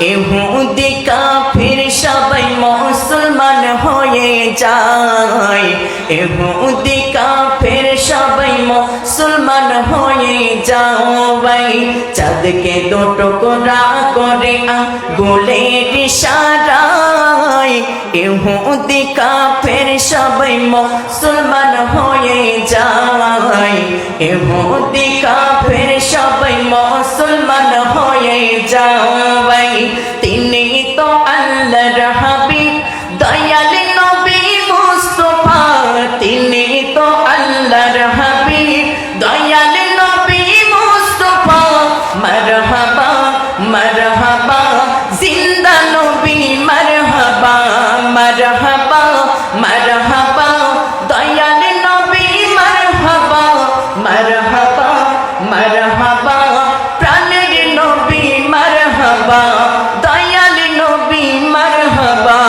এহুদি কাফির সবাই মুসলমান হয়ে যায়। এহুদি কাফির সবাই মুসলমান হয়ে যাওয়াই চাঁদকে দুটো কোরা করে আঙ্গুলের সারাই এহুদি কাফির সবাই মুসলমান হয়ে যায়। এহুদি কাফের সবাই মুসলমান মারহাবা, প্রাণের নবী নবী মারহাবা।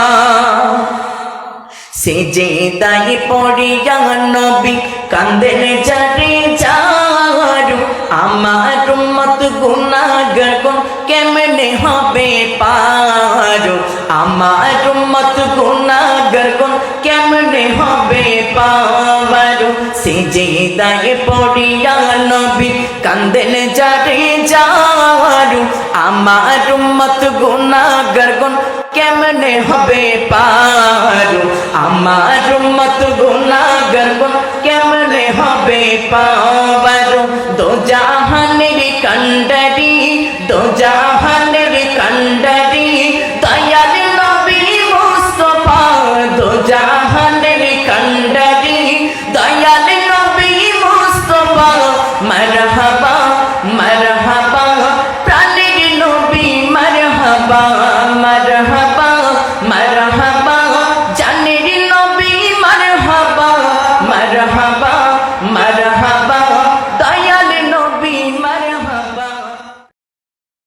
সে যে দায় পড়িয়া নবী কান্দেন যারে যারু, আমার মত গুনাগার কোন কেমনে হবে পারো? আমার মত গুনাগার কোন কেমনে হবে পারো? সে যে দায় পড়িয়া নবী কান্দেন যারে যারু। আমার মত গুনাগার কোন কেমনে হবে পারু? আমার মত গুনাগার কোন কেমনে হবে পারো? দো জাহানের কণ্ড